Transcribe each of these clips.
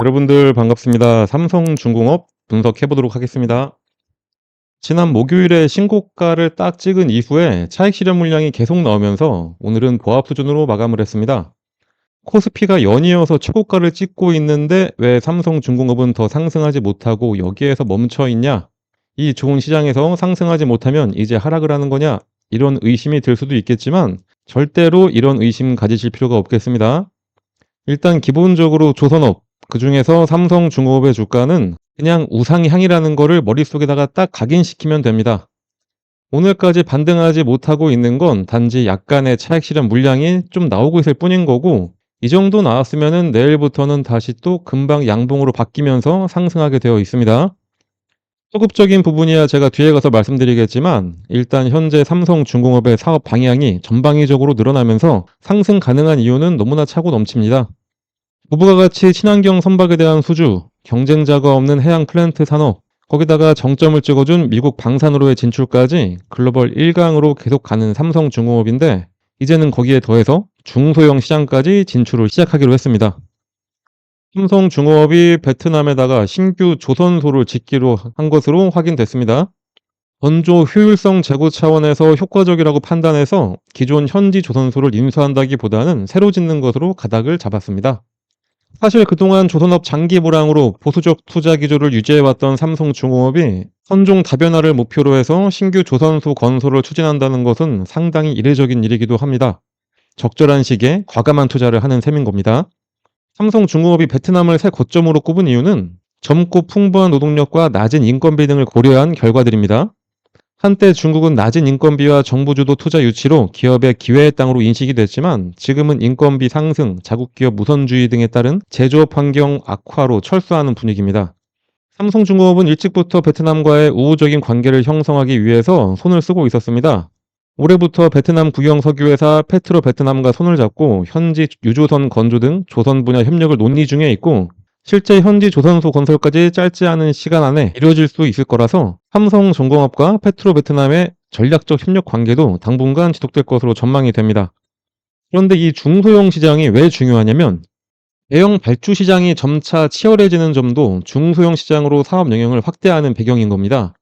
여러분들 반갑습니다. 삼성중공업 분석해 보도록 하겠습니다. 지난 목요일에 신고가를 딱 찍은 이후에 차익 실현 물량이 계속 나오면서 오늘은 보합 수준으로 마감을 했습니다. 코스피가 연이어서 최고가를 찍고 있는데 왜 삼성중공업은 더 상승하지 못하고 여기에서 멈춰 있냐? 이 좋은 시장에서 상승하지 못하면 이제 하락을 하는 거냐? 이런 의심이 들 수도 있겠지만 절대로 이런 의심 가지실 필요가 없겠습니다. 일단 기본적으로 조선업, 그 중에서 삼성중공업의 주가는 그냥 우상향이라는 거를 머릿속에다가 딱 각인시키면 됩니다. 오늘까지 반등하지 못하고 있는 건 단지 약간의 차익 실현 물량이 좀 나오고 있을 뿐인 거고 이 정도 나왔으면은 내일부터는 다시 또 금방 양봉으로 바뀌면서 상승하게 되어 있습니다. 소급적인 부분이야 제가 뒤에 가서 말씀드리겠지만 일단 현재 삼성 중공업의 사업 방향이 전방위적으로 늘어나면서 상승 가능한 이유는 너무나 차고 넘칩니다. 부부가 같이 친환경 선박에 대한 수주, 경쟁자가 없는 해양 플랜트 산업, 거기다가 정점을 찍어준 미국 방산으로의 진출까지 글로벌 1강으로 계속 가는 삼성중공업인데 이제는 거기에 더해서 중소형 시장까지 진출을 시작하기로 했습니다. 삼성중공업이 베트남에다가 신규 조선소를 짓기로 한 것으로 확인됐습니다. 건조 효율성 제고 차원에서 효과적이라고 판단해서 기존 현지 조선소를 인수한다기보다는 새로 짓는 것으로 가닥을 잡았습니다. 사실 그동안 조선업 장기 불황으로 보수적 투자 기조를 유지해왔던 삼성중공업이 선종 다변화를 목표로 해서 신규 조선소 건설을 추진한다는 것은 상당히 이례적인 일이기도 합니다. 적절한 시기에 과감한 투자를 하는 셈인 겁니다. 삼성중공업이 베트남을 새 거점으로 꼽은 이유는 젊고 풍부한 노동력과 낮은 인건비 등을 고려한 결과들입니다. 한때 중국은 낮은 인건비와 정부 주도 투자 유치로 기업의 기회의 땅으로 인식이 됐지만 지금은 인건비 상승, 자국 기업 무선주의 등에 따른 제조업 환경 악화로 철수하는 분위기입니다. 삼성중공업은 일찍부터 베트남과의 우호적인 관계를 형성하기 위해서 손을 쓰고 있었습니다. 올해부터 베트남 국영 석유회사 페트로 베트남과 손을 잡고 현지 유조선 건조 등 조선 분야 협력을 논의 중에 있고 실제 현지 조선소 건설까지 짧지 않은 시간 안에 이루어질 수 있을 거라서 삼성重工업과 페트로 베트남의 전략적 협력 관계도 당분간 지속될 것으로 전망이 됩니다. 그런데 이 중소형 시장이 왜 중요하냐면 대형 발주 시장이 점차 치열해지는 점도 중소형 시장으로 사업 영역을 확대하는 배경인 겁니다.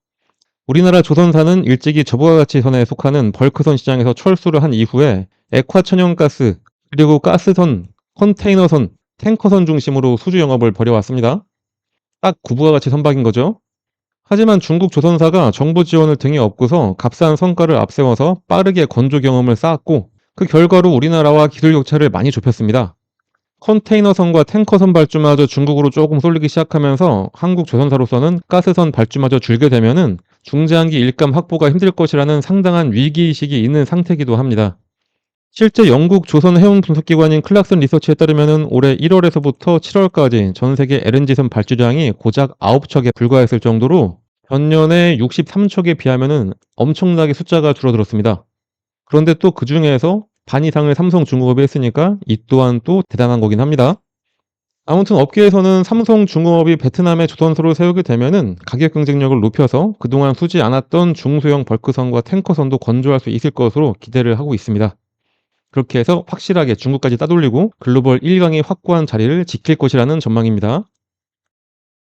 우리나라 조선사는 일찍이 저부가 가치 선에 속하는 벌크선 시장에서 철수를 한 이후에 액화 천연가스 그리고 가스선, 컨테이너선, 탱커선 중심으로 수주 영업을 벌여왔습니다. 딱 구부가 가치 선박인 거죠. 하지만 중국 조선사가 정부 지원을 등에 업고서 값싼 성과를 앞세워서 빠르게 건조 경험을 쌓았고 그 결과로 우리나라와 기술 격차를 많이 좁혔습니다. 컨테이너선과 탱커선 발주마저 중국으로 조금 쏠리기 시작하면서 한국 조선사로서는 가스선 발주마저 줄게 되면은 중장기 일감 확보가 힘들 것이라는 상당한 위기의식이 있는 상태이기도 합니다. 실제 영국 조선 해운 분석기관인 클락슨 리서치에 따르면 올해 1월에서부터 7월까지 전 세계 LNG선 발주량이 고작 9척에 불과했을 정도로 전년에 63척에 비하면 엄청나게 숫자가 줄어들었습니다. 그런데 또 그 중에서 반 이상을 삼성 중공업이 했으니까 이 또한 또 대단한 거긴 합니다. 아무튼 업계에서는 삼성 중공업이 베트남에 조선소를 세우게 되면은 가격 경쟁력을 높여서 그동안 수지 않았던 중소형 벌크선과 탱커선도 건조할 수 있을 것으로 기대를 하고 있습니다. 그렇게 해서 확실하게 중국까지 따돌리고 글로벌 1강의 확고한 자리를 지킬 것이라는 전망입니다.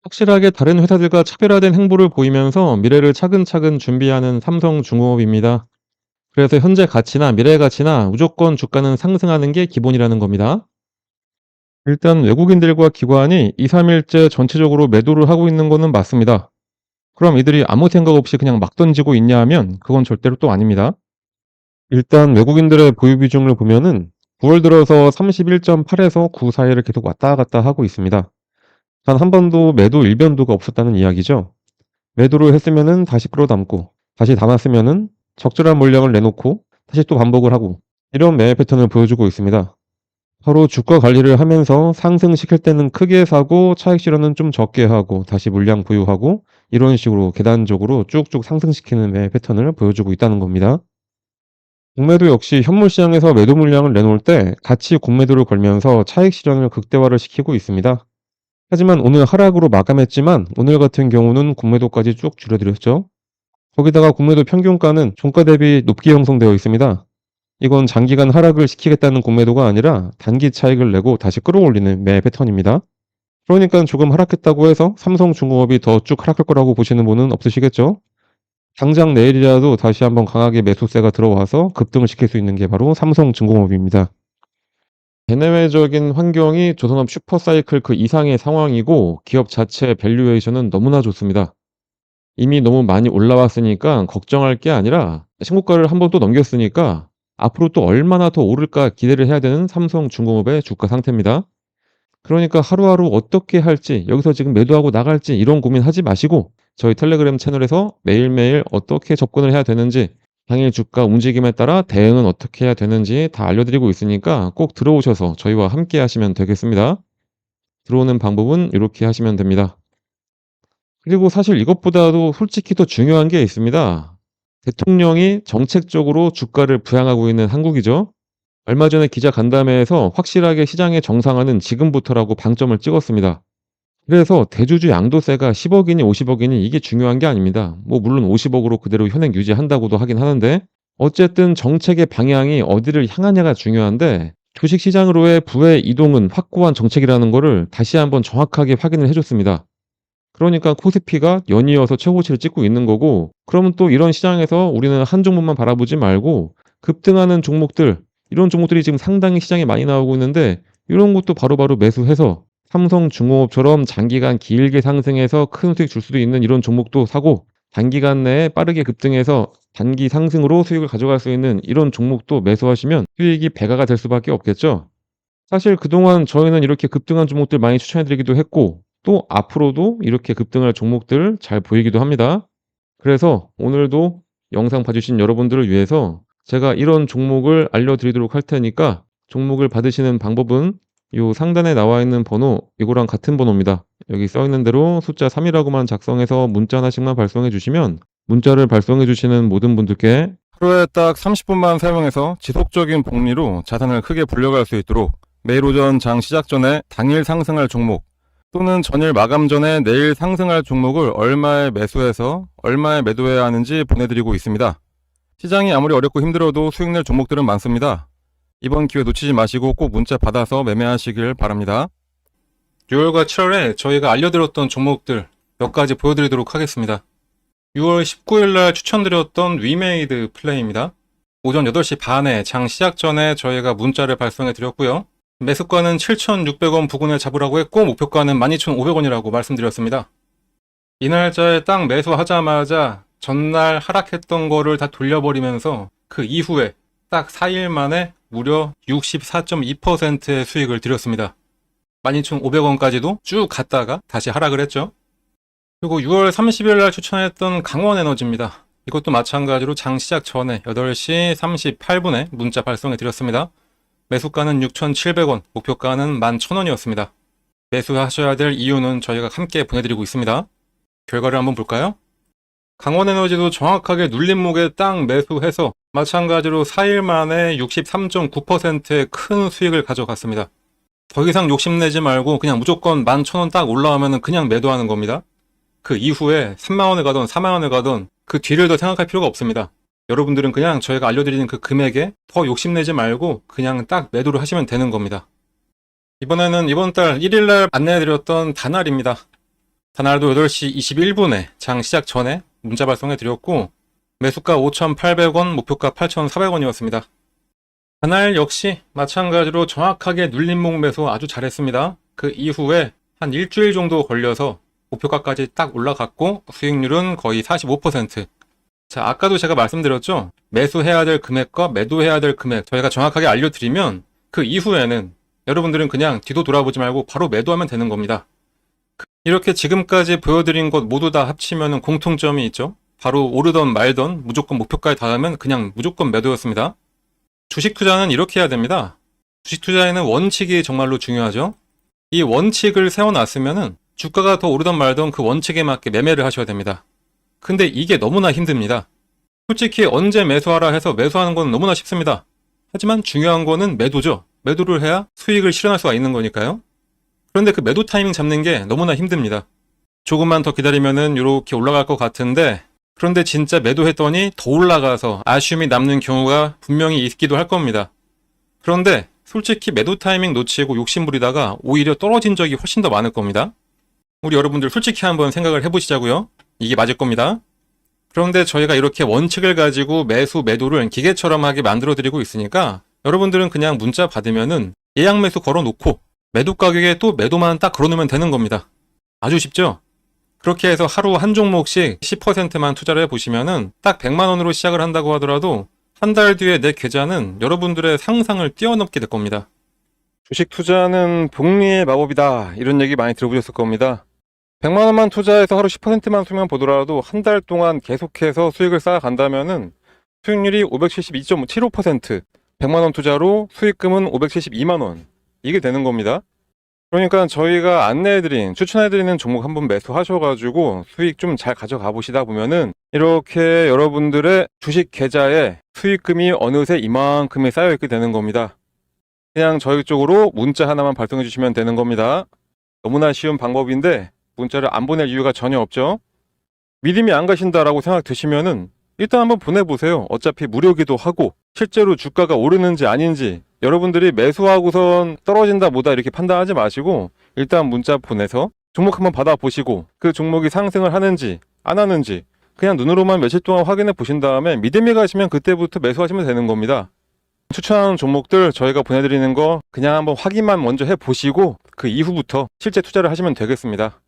확실하게 다른 회사들과 차별화된 행보를 보이면서 미래를 차근차근 준비하는 삼성중공업입니다. 그래서 현재 가치나 미래 가치나 무조건 주가는 상승하는 게 기본이라는 겁니다. 일단 외국인들과 기관이 2, 3일째 전체적으로 매도를 하고 있는 거는 맞습니다. 그럼 이들이 아무 생각 없이 그냥 막 던지고 있냐 하면 그건 절대로 또 아닙니다. 일단 외국인들의 보유 비중을 보면은 9월 들어서 31.8에서 9 사이를 계속 왔다 갔다 하고 있습니다. 단 한 번도 매도 일변도가 없었다는 이야기죠. 매도를 했으면은 다시 끌어담고 다시 담았으면은 적절한 물량을 내놓고 다시 또 반복을 하고 이런 매매 패턴을 보여주고 있습니다. 서로 주가 관리를 하면서 상승시킬 때는 크게 사고 차익 실현은 좀 적게 하고 다시 물량 보유하고 이런 식으로 계단적으로 쭉쭉 상승시키는 매매 패턴을 보여주고 있다는 겁니다. 공매도 역시 현물 시장에서 매도 물량을 내놓을 때 같이 공매도를 걸면서 차익 실현을 극대화를 시키고 있습니다. 하지만 오늘 하락으로 마감했지만 오늘 같은 경우는 공매도까지 쭉 줄여드렸죠. 거기다가 공매도 평균가는 종가 대비 높게 형성되어 있습니다. 이건 장기간 하락을 시키겠다는 공매도가 아니라 단기 차익을 내고 다시 끌어올리는 매 패턴입니다. 그러니까 조금 하락했다고 해서 삼성중공업이 더 쭉 하락할 거라고 보시는 분은 없으시겠죠? 당장 내일이라도 다시 한번 강하게 매수세가 들어와서 급등을 시킬 수 있는 게 바로 삼성중공업입니다. 대내외적인 환경이 조선업 슈퍼사이클 그 이상의 상황이고 기업 자체 밸류에이션은 너무나 좋습니다. 이미 너무 많이 올라왔으니까 걱정할 게 아니라 신고가를 한 번 또 넘겼으니까 앞으로 또 얼마나 더 오를까 기대를 해야 되는 삼성중공업의 주가 상태입니다. 그러니까 하루하루 어떻게 할지 여기서 지금 매도하고 나갈지 이런 고민하지 마시고 저희 텔레그램 채널에서 매일매일 어떻게 접근을 해야 되는지 당일 주가 움직임에 따라 대응은 어떻게 해야 되는지 다 알려드리고 있으니까 꼭 들어오셔서 저희와 함께 하시면 되겠습니다. 들어오는 방법은 이렇게 하시면 됩니다. 그리고 사실 이것보다도 솔직히 더 중요한 게 있습니다. 대통령이 정책적으로 주가를 부양하고 있는 한국이죠. 얼마 전에 기자 간담회에서 확실하게 시장의 정상화는 지금부터라고 방점을 찍었습니다. 그래서 대주주 양도세가 10억이니 50억이니 이게 중요한 게 아닙니다. 뭐 물론 50억으로 그대로 현행 유지한다고도 하긴 하는데 어쨌든 정책의 방향이 어디를 향하냐가 중요한데 주식시장으로의 부의 이동은 확고한 정책이라는 거를 다시 한번 정확하게 확인을 해줬습니다. 그러니까 코스피가 연이어서 최고치를 찍고 있는 거고 그러면 또 이런 시장에서 우리는 한 종목만 바라보지 말고 급등하는 종목들 이런 종목들이 지금 상당히 시장에 많이 나오고 있는데 이런 것도 바로바로 매수해서 삼성중공업처럼 장기간 길게 상승해서 큰 수익 줄 수도 있는 이런 종목도 사고 단기간 내에 빠르게 급등해서 단기 상승으로 수익을 가져갈 수 있는 이런 종목도 매수하시면 수익이 배가가 될 수밖에 없겠죠. 사실 그동안 저희는 이렇게 급등한 종목들 많이 추천해드리기도 했고 또 앞으로도 이렇게 급등할 종목들 잘 보이기도 합니다. 그래서 오늘도 영상 봐주신 여러분들을 위해서 제가 이런 종목을 알려드리도록 할 테니까 종목을 받으시는 방법은 이 상단에 나와 있는 번호 이거랑 같은 번호입니다. 여기 써 있는 대로 숫자 3이라고만 작성해서 문자 하나씩만 발송해 주시면 문자를 발송해 주시는 모든 분들께 하루에 딱 30분만 사용해서 지속적인 복리로 자산을 크게 불려갈 수 있도록 매일 오전 장 시작 전에 당일 상승할 종목 또는 전일 마감 전에 내일 상승할 종목을 얼마에 매수해서 얼마에 매도해야 하는지 보내드리고 있습니다. 시장이 아무리 어렵고 힘들어도 수익 낼 종목들은 많습니다. 이번 기회 놓치지 마시고 꼭 문자 받아서 매매하시길 바랍니다. 6월과 7월에 저희가 알려드렸던 종목들 몇 가지 보여드리도록 하겠습니다. 6월 19일 날 추천드렸던 위메이드 플레이입니다. 오전 8시 반에 장 시작 전에 저희가 문자를 발송해 드렸고요. 매수가는 7,600원 부근에 잡으라고 했고 목표가는 12,500원이라고 말씀드렸습니다. 이 날짜에 딱 매수하자마자 전날 하락했던 거를 다 돌려버리면서 그 이후에 딱 4일 만에 무려 64.2%의 수익을 드렸습니다. 12,500원까지도 쭉 갔다가 다시 하락을 했죠. 그리고 6월 30일 날 추천했던 강원에너지입니다. 이것도 마찬가지로 장 시작 전에 8시 38분에 문자 발송해 드렸습니다. 매수가는 6,700원, 목표가는 11,000원이었습니다. 매수하셔야 될 이유는 저희가 함께 보내드리고 있습니다. 결과를 한번 볼까요? 강원에너지도 정확하게 눌림목에 딱 매수해서 마찬가지로 4일 만에 63.9%의 큰 수익을 가져갔습니다. 더 이상 욕심내지 말고 그냥 무조건 11,000원 딱 올라오면 그냥 매도하는 겁니다. 그 이후에 3만원에 가던 4만원에 가던 그 뒤를 더 생각할 필요가 없습니다. 여러분들은 그냥 저희가 알려드리는 그 금액에 더 욕심내지 말고 그냥 딱 매도를 하시면 되는 겁니다. 이번에는 이번 달 1일날 안내해드렸던 다날입니다. 다날도 8시 21분에 장 시작 전에 문자 발송해 드렸고 매수가 5,800원, 목표가 8,400원이었습니다. 다날 역시 마찬가지로 정확하게 눌림목 매수 아주 잘했습니다. 그 이후에 한 일주일 정도 걸려서 목표가까지 딱 올라갔고 수익률은 거의 45%. 자, 아까도 제가 말씀드렸죠? 매수해야 될 금액과 매도해야 될 금액 저희가 정확하게 알려드리면 그 이후에는 여러분들은 그냥 뒤도 돌아보지 말고 바로 매도하면 되는 겁니다. 이렇게 지금까지 보여드린 것 모두 다 합치면 공통점이 있죠? 바로 오르던 말던 무조건 목표가에 닿으면 그냥 무조건 매도였습니다. 주식 투자는 이렇게 해야 됩니다. 주식 투자에는 원칙이 정말로 중요하죠? 이 원칙을 세워놨으면은 주가가 더 오르던 말던 그 원칙에 맞게 매매를 하셔야 됩니다. 근데 이게 너무나 힘듭니다. 솔직히 언제 매수하라 해서 매수하는 건 너무나 쉽습니다. 하지만 중요한 거는 매도죠. 매도를 해야 수익을 실현할 수가 있는 거니까요. 그런데 그 매도 타이밍 잡는 게 너무나 힘듭니다. 조금만 더 기다리면은 이렇게 올라갈 것 같은데 그런데 진짜 매도했더니 더 올라가서 아쉬움이 남는 경우가 분명히 있기도 할 겁니다. 그런데 솔직히 매도 타이밍 놓치고 욕심부리다가 오히려 떨어진 적이 훨씬 더 많을 겁니다. 우리 여러분들 솔직히 한번 생각을 해보시자고요. 이게 맞을 겁니다. 그런데 저희가 이렇게 원칙을 가지고 매수, 매도를 기계처럼 하게 만들어 드리고 있으니까 여러분들은 그냥 문자 받으면은 예약 매수 걸어 놓고 매도 가격에 또 매도만 딱 걸어놓으면 되는 겁니다. 아주 쉽죠? 그렇게 해서 하루 한 종목씩 10%만 투자를 해보시면은 딱 100만 원으로 시작을 한다고 하더라도 한 달 뒤에 내 계좌는 여러분들의 상상을 뛰어넘게 될 겁니다. 주식 투자는 복리의 마법이다. 이런 얘기 많이 들어보셨을 겁니다. 100만 원만 투자해서 하루 10%만 수면 보더라도 한 달 동안 계속해서 수익을 쌓아간다면은 수익률이 572.75%, 100만 원 투자로 수익금은 572만 원. 이게 되는 겁니다. 그러니까 저희가 안내해드린, 추천해드리는 종목 한번 매수하셔가지고 수익 좀 잘 가져가 보시다 보면은 이렇게 여러분들의 주식 계좌에 수익금이 어느새 이만큼이 쌓여있게 되는 겁니다. 그냥 저희 쪽으로 문자 하나만 발송해 주시면 되는 겁니다. 너무나 쉬운 방법인데 문자를 안 보낼 이유가 전혀 없죠. 믿음이 안 가신다라고 생각 드시면은 일단 한번 보내보세요. 어차피 무료기도 하고 실제로 주가가 오르는지 아닌지 여러분들이 매수하고선 떨어진다 뭐다 이렇게 판단하지 마시고 일단 문자 보내서 종목 한번 받아보시고 그 종목이 상승을 하는지 안 하는지 그냥 눈으로만 며칠 동안 확인해 보신 다음에 믿음이 가시면 그때부터 매수하시면 되는 겁니다. 추천하는 종목들 저희가 보내드리는 거 그냥 한번 확인만 먼저 해보시고 그 이후부터 실제 투자를 하시면 되겠습니다.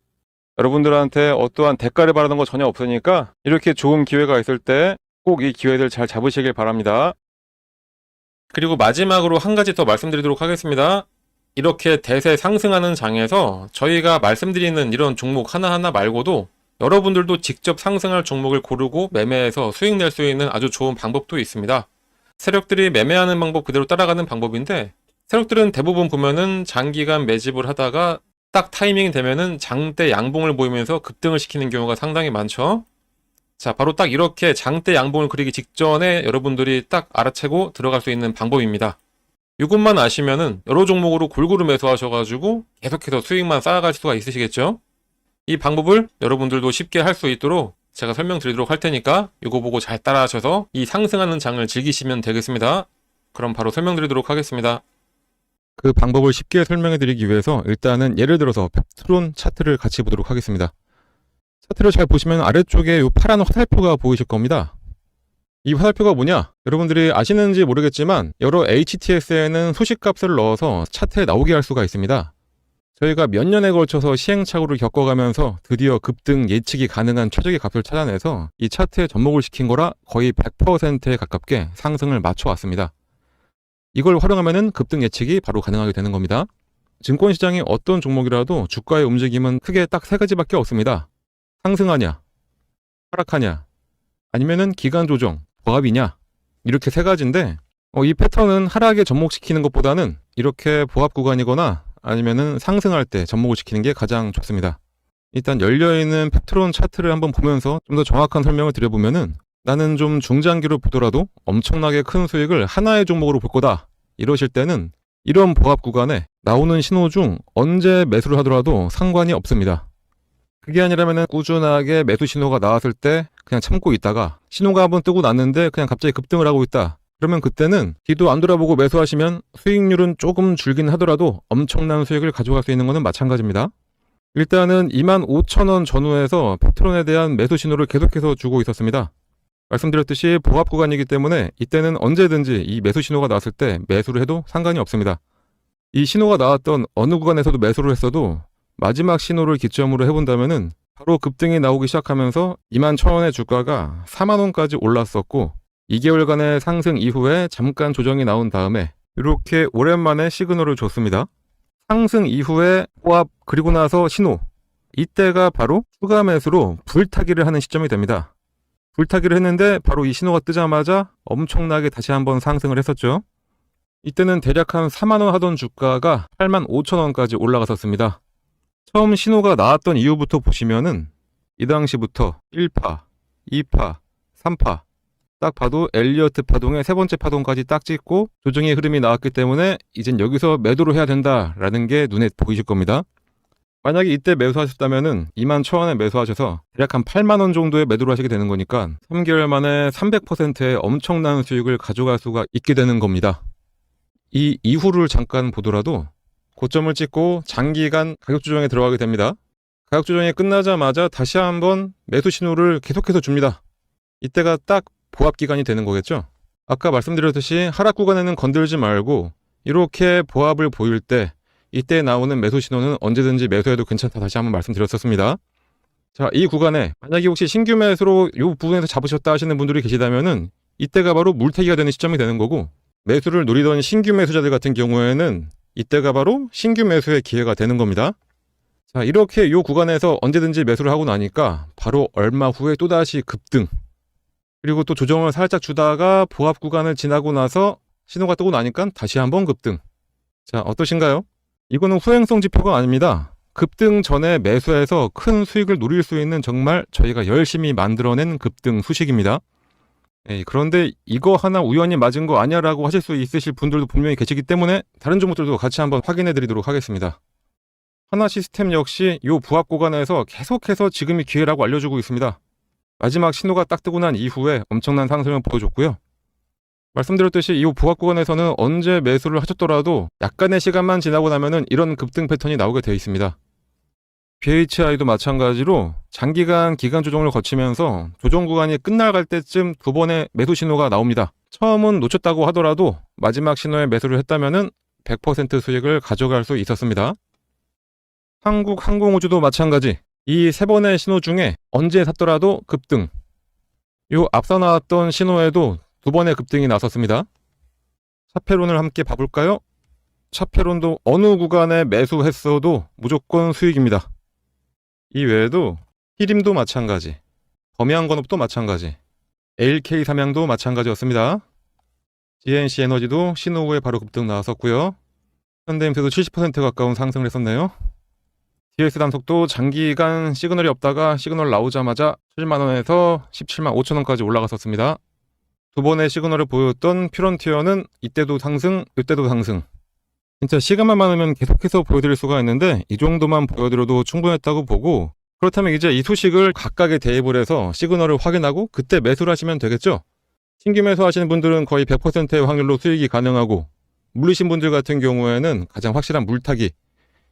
여러분들한테 어떠한 대가를 바라는 거 전혀 없으니까 이렇게 좋은 기회가 있을 때 꼭 이 기회들 잘 잡으시길 바랍니다. 그리고 마지막으로 한 가지 더 말씀드리도록 하겠습니다. 이렇게 대세 상승하는 장에서 저희가 말씀드리는 이런 종목 하나하나 말고도 여러분들도 직접 상승할 종목을 고르고 매매해서 수익 낼 수 있는 아주 좋은 방법도 있습니다. 세력들이 매매하는 방법 그대로 따라가는 방법인데 세력들은 대부분 보면은 장기간 매집을 하다가 딱 타이밍이 되면은 장대 양봉을 보이면서 급등을 시키는 경우가 상당히 많죠. 자, 바로 딱 이렇게 장대 양봉을 그리기 직전에 여러분들이 딱 알아채고 들어갈 수 있는 방법입니다. 이것만 아시면은 여러 종목으로 골고루 매수하셔가지고 계속해서 수익만 쌓아갈 수가 있으시겠죠? 이 방법을 여러분들도 쉽게 할 수 있도록 제가 설명드리도록 할 테니까 이거 보고 잘 따라하셔서 이 상승하는 장을 즐기시면 되겠습니다. 그럼 바로 설명드리도록 하겠습니다. 그 방법을 쉽게 설명해 드리기 위해서 일단은 예를 들어서 펩트론 차트를 같이 보도록 하겠습니다. 차트를 잘 보시면 아래쪽에 이 파란 화살표가 보이실 겁니다. 이 화살표가 뭐냐? 여러분들이 아시는지 모르겠지만 여러 HTS에는 소식값을 넣어서 차트에 나오게 할 수가 있습니다. 저희가 몇 년에 걸쳐서 시행착오를 겪어가면서 드디어 급등 예측이 가능한 최적의 값을 찾아내서 이 차트에 접목을 시킨 거라 거의 100%에 가깝게 상승을 맞춰왔습니다. 이걸 활용하면 급등 예측이 바로 가능하게 되는 겁니다. 증권시장의 어떤 종목이라도 주가의 움직임은 크게 딱 세 가지밖에 없습니다. 상승하냐, 하락하냐, 아니면은 기간 조정, 보합이냐 이렇게 세 가지인데 어, 이 패턴은 하락에 접목시키는 것보다는 이렇게 보합 구간이거나 아니면은 상승할 때 접목을 시키는 게 가장 좋습니다. 일단 열려있는 펩트론 차트를 한번 보면서 좀 더 정확한 설명을 드려보면은 나는 좀 중장기로 보더라도 엄청나게 큰 수익을 하나의 종목으로 볼 거다. 이러실 때는 이런 보합 구간에 나오는 신호 중 언제 매수를 하더라도 상관이 없습니다. 그게 아니라면 꾸준하게 매수 신호가 나왔을 때 그냥 참고 있다가 신호가 한번 뜨고 났는데 그냥 갑자기 급등을 하고 있다. 그러면 그때는 뒤도 안 돌아보고 매수하시면 수익률은 조금 줄긴 하더라도 엄청난 수익을 가져갈 수 있는 것은 마찬가지입니다. 일단은 25,000원 전후에서 패트론에 대한 매수 신호를 계속해서 주고 있었습니다. 말씀드렸듯이 보합 구간이기 때문에 이때는 언제든지 이 매수 신호가 나왔을 때 매수를 해도 상관이 없습니다. 이 신호가 나왔던 어느 구간에서도 매수를 했어도 마지막 신호를 기점으로 해본다면은 바로 급등이 나오기 시작하면서 21,000원의 주가가 4만 원까지 올랐었고 2개월간의 상승 이후에 잠깐 조정이 나온 다음에 이렇게 오랜만에 시그널을 줬습니다. 상승 이후에 호합 그리고 나서 신호 이때가 바로 추가 매수로 불타기를 하는 시점이 됩니다. 불타기를 했는데 바로 이 신호가 뜨자마자 엄청나게 다시 한번 상승을 했었죠. 이때는 대략 한 4만원 하던 주가가 8만 5천원까지 올라갔었습니다. 처음 신호가 나왔던 이후부터 보시면은 이 당시부터 1파, 2파, 3파 딱 봐도 엘리어트 파동의 세 번째 파동까지 딱 찍고 조정의 흐름이 나왔기 때문에 이젠 여기서 매도를 해야 된다라는 게 눈에 보이실 겁니다. 만약에 이때 매수하셨다면은 2만 1천원에 매수하셔서 대략 한 8만 원 정도의 매도를 하시게 되는 거니까 3개월 만에 300%의 엄청난 수익을 가져갈 수가 있게 되는 겁니다. 이 이후를 잠깐 보더라도 고점을 찍고 장기간 가격 조정에 들어가게 됩니다. 가격 조정이 끝나자마자 다시 한번 매수 신호를 계속해서 줍니다. 이때가 딱 보합 기간이 되는 거겠죠? 아까 말씀드렸듯이 하락 구간에는 건들지 말고 이렇게 보합을 보일 때 이때 나오는 매수 신호는 언제든지 매수해도 괜찮다 다시 한번 말씀드렸었습니다. 자, 이 구간에 만약에 혹시 신규 매수로 이 부분에서 잡으셨다 하시는 분들이 계시다면은 이때가 바로 물타기가 되는 시점이 되는 거고 매수를 노리던 신규 매수자들 같은 경우에는 이때가 바로 신규 매수의 기회가 되는 겁니다. 자, 이렇게 이 구간에서 언제든지 매수를 하고 나니까 바로 얼마 후에 또다시 급등. 그리고 또 조정을 살짝 주다가 보합 구간을 지나고 나서 신호가 뜨고 나니까 다시 한번 급등. 자, 어떠신가요? 이거는 후행성 지표가 아닙니다. 급등 전에 매수해서 큰 수익을 노릴 수 있는 정말 저희가 열심히 만들어낸 급등 수식입니다. 예, 그런데 이거 하나 우연히 맞은 거 아니야 라고 하실 수 있으실 분들도 분명히 계시기 때문에 다른 종목들도 같이 한번 확인해 드리도록 하겠습니다. 하나 시스템 역시 이 부합 구간에서 계속해서 지금이 기회라고 알려주고 있습니다. 마지막 신호가 딱 뜨고 난 이후에 엄청난 상승을 보여줬고요. 말씀드렸듯이 이 부합 구간에서는 언제 매수를 하셨더라도 약간의 시간만 지나고 나면은 이런 급등 패턴이 나오게 되어 있습니다. BHI도 마찬가지로 장기간 기간 조정을 거치면서 조정 구간이 끝나갈 때쯤 두 번의 매수 신호가 나옵니다. 처음은 놓쳤다고 하더라도 마지막 신호에 매수를 했다면은 100% 수익을 가져갈 수 있었습니다. 한국 항공우주도 마찬가지. 이 세 번의 신호 중에 언제 샀더라도 급등. 요 앞서 나왔던 신호에도 두 번의 급등이 나섰습니다. 차페론을 함께 봐볼까요? 차페론도 어느 구간에 매수했어도 무조건 수익입니다. 이 외에도 히림도 마찬가지, 범양건업도 마찬가지, LK 삼양도 마찬가지였습니다. GNC 에너지도 신호 후에 바로 급등 나왔었고요. 현대임스도 70% 가까운 상승을 했었네요. DS 단속도 장기간 시그널이 없다가 시그널 나오자마자 7만 원에서 17만 5천 원까지 올라갔었습니다. 두 번의 시그널을 보였던 퓨런티어는 이때도 상승, 이때도 상승. 진짜 시간만 많으면 계속해서 보여드릴 수가 있는데 이 정도만 보여드려도 충분했다고 보고 그렇다면 이제 이 소식을 각각의 대입을 해서 시그널을 확인하고 그때 매수를 하시면 되겠죠? 신규 매수하시는 분들은 거의 100%의 확률로 수익이 가능하고 물리신 분들 같은 경우에는 가장 확실한 물타기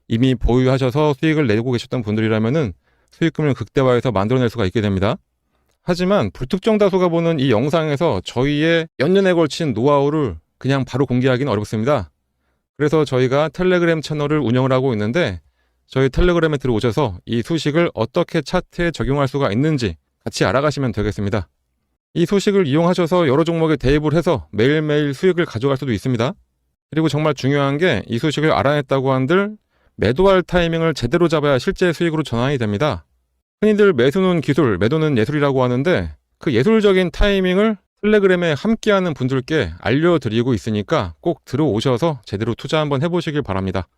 이미 보유하셔서 수익을 내고 계셨던 분들이라면은 수익금을 극대화해서 만들어낼 수가 있게 됩니다. 하지만 불특정 다수가 보는 이 영상에서 저희의 연년에 걸친 노하우를 그냥 바로 공개하기는 어렵습니다. 그래서 저희가 텔레그램 채널을 운영을 하고 있는데 저희 텔레그램에 들어오셔서 이 소식을 어떻게 차트에 적용할 수가 있는지 같이 알아가시면 되겠습니다. 이 소식을 이용하셔서 여러 종목에 대입을 해서 매일매일 수익을 가져갈 수도 있습니다. 그리고 정말 중요한 게 이 소식을 알아냈다고 한들 매도할 타이밍을 제대로 잡아야 실제 수익으로 전환이 됩니다. 흔히들 매수는 기술, 매도는 예술이라고 하는데 그 예술적인 타이밍을 텔레그램에 함께하는 분들께 알려드리고 있으니까 꼭 들어오셔서 제대로 투자 한번 해보시길 바랍니다.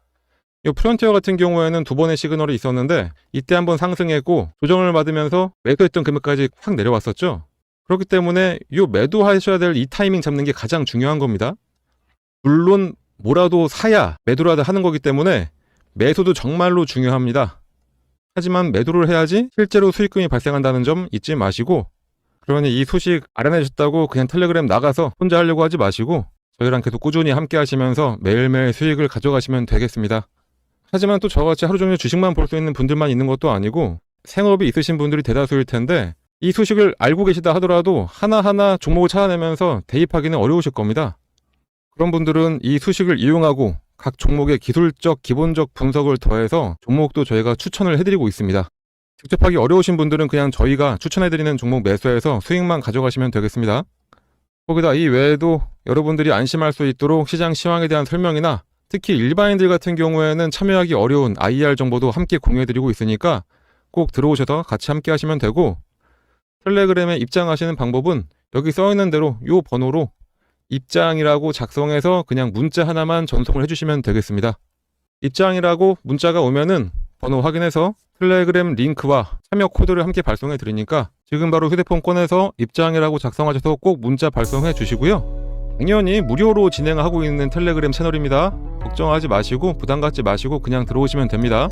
이 프론티어 같은 경우에는 두 번의 시그널이 있었는데 이때 한번 상승했고 조정을 받으면서 매도했던 금액까지 확 내려왔었죠. 그렇기 때문에 이 매도하셔야 될 이 타이밍 잡는 게 가장 중요한 겁니다. 물론 뭐라도 사야 매도라도 하는 거기 때문에 매수도 정말로 중요합니다. 하지만 매도를 해야지 실제로 수익금이 발생한다는 점 잊지 마시고 그러니 이 소식 알아내셨다고 그냥 텔레그램 나가서 혼자 하려고 하지 마시고 저희랑 계속 꾸준히 함께 하시면서 매일매일 수익을 가져가시면 되겠습니다. 하지만 또 저같이 하루 종일 주식만 볼 수 있는 분들만 있는 것도 아니고 생업이 있으신 분들이 대다수일 텐데 이 소식을 알고 계시다 하더라도 하나하나 종목을 찾아내면서 대입하기는 어려우실 겁니다. 그런 분들은 이 소식을 이용하고 각 종목의 기술적 기본적 분석을 더해서 종목도 저희가 추천을 해드리고 있습니다. 직접 하기 어려우신 분들은 그냥 저희가 추천해드리는 종목 매수해서 수익만 가져가시면 되겠습니다. 거기다 이 외에도 여러분들이 안심할 수 있도록 시장 시황에 대한 설명이나 특히 일반인들 같은 경우에는 참여하기 어려운 IR 정보도 함께 공유해드리고 있으니까 꼭 들어오셔서 같이 함께 하시면 되고 텔레그램에 입장하시는 방법은 여기 써있는 대로 이 번호로 입장이라고 작성해서 그냥 문자 하나만 전송을 해주시면 되겠습니다. 입장이라고 문자가 오면은 번호 확인해서 텔레그램 링크와 참여 코드를 함께 발송해 드리니까 지금 바로 휴대폰 꺼내서 입장이라고 작성하셔서 꼭 문자 발송해 주시고요. 당연히 무료로 진행하고 있는 텔레그램 채널입니다. 걱정하지 마시고 부담 갖지 마시고 그냥 들어오시면 됩니다.